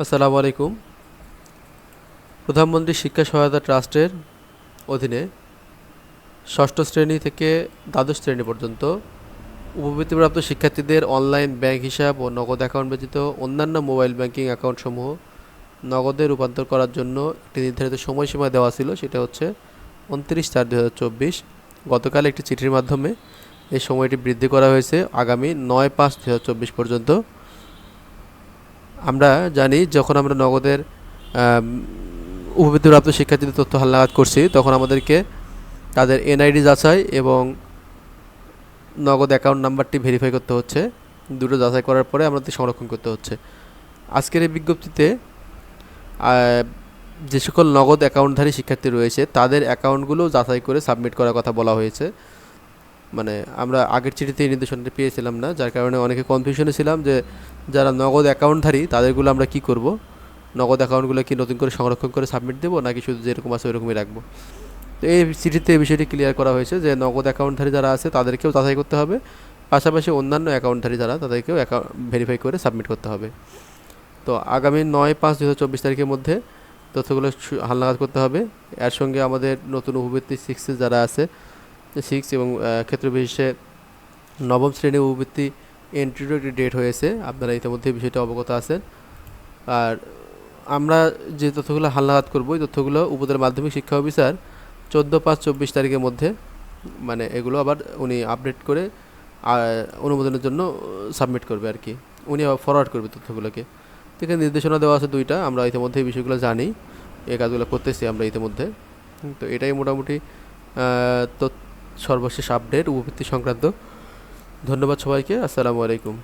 আসসালামু আলাইকুম। প্রধানমন্ত্রী শিক্ষা সহায়তা ট্রাস্টের অধীনে ষষ্ঠ শ্রেণি থেকে দ্বাদশ শ্রেণি পর্যন্ত উপবৃত্তিপ্রাপ্ত শিক্ষার্থীদের অনলাইন ব্যাংক হিসাব ও নগদ অ্যাকাউন্ট ব্যতীত অন্যান্য মোবাইল ব্যাংকিং অ্যাকাউন্টসমূহ নগদে রূপান্তর করার জন্য একটি নির্ধারিত সময়সীমা দেওয়া ছিল, সেটা হচ্ছে উনত্রিশ চার দু গতকাল একটি চিঠির মাধ্যমে এই সময়টি বৃদ্ধি করা হয়েছে। আগামী নয় পাঁচ দু পর্যন্ত আমরা জানি যখন আমরা নগদের উপবৃত্তিপ্রাপ্ত শিক্ষার্থীদের তথ্য হালনাগাদ করছি, তখন আমাদেরকে তাদের এনআইডি যাচাই এবং নগদ অ্যাকাউন্ট নাম্বারটি ভেরিফাই করতে হচ্ছে। দুটো যাচাই করার পরে আমাদের সংরক্ষণ করতে হচ্ছে। আজকের এই বিজ্ঞপ্তিতে যে সকল নগদ অ্যাকাউন্টধারী শিক্ষার্থী রয়েছে, তাদের অ্যাকাউন্টগুলো যাচাই করে সাবমিট করার কথা বলা হয়েছে। মানে আমরা আগের চিঠিতে এই নির্দেশনাটি পেয়েছিলাম না, যার কারণে অনেকে কনফিউশনে ছিলাম যে যারা নগদ অ্যাকাউন্টধারী তাদেরগুলো আমরা কি করব? নগদ অ্যাকাউন্টগুলো কি নতুন করে সংরক্ষণ করে সাবমিট দেবো, নাকি শুধু যেরকম আছে ওইরকমই রাখব? তো এই চিঠিতে এই বিষয়টি ক্লিয়ার করা হয়েছে যে নগদ অ্যাকাউন্টধারী যারা আছে, তাদেরকেও যাচাই করতে হবে। পাশাপাশি অন্যান্য অ্যাকাউন্টধারী যারা, তাদেরকেও অ্যাকাউন্ট ভেরিফাই করে সাবমিট করতে হবে। তো আগামী নয় পাঁচ দু চব্বিশ তারিখের মধ্যে তথ্যগুলো হালনাগাদ করতে হবে। এর সঙ্গে আমাদের নতুন উপবৃত্তি সিক্সে যারা আছে সিক্স এবং ক্ষেত্র বিশেষে নবম শ্রেণির উপবৃত্তি এন্ট্রিরও একটি ডেট হয়েছে। আপনারা ইতিমধ্যে বিষয়টা অবগত আছেন। আর আমরা যে তথ্যগুলো হালনাগাদ করব এই তথ্যগুলো উপজেলা মাধ্যমিক শিক্ষা অফিসার চোদ্দ পাঁচ চব্বিশ তারিখের মধ্যে মানে এগুলো আবার উনি আপডেট করে অনুমোদনের জন্য সাবমিট করবে আর কি। উনি আবার ফরওয়ার্ড করবে তথ্যগুলোকে। আছে নির্দেশনা দেওয়া আছে দুইটা আমরা ইতিমধ্যে এই বিষয়গুলো জানি। এই কাজগুলো করতেছি আমরা ইতিমধ্যে। তো এটাই মোটামুটি আহ, তো সর্বশেষ আপডেট উপবৃত্তি সংক্রান্ত। ধন্যবাদ সবাইকে আসসালামু আলাইকুম।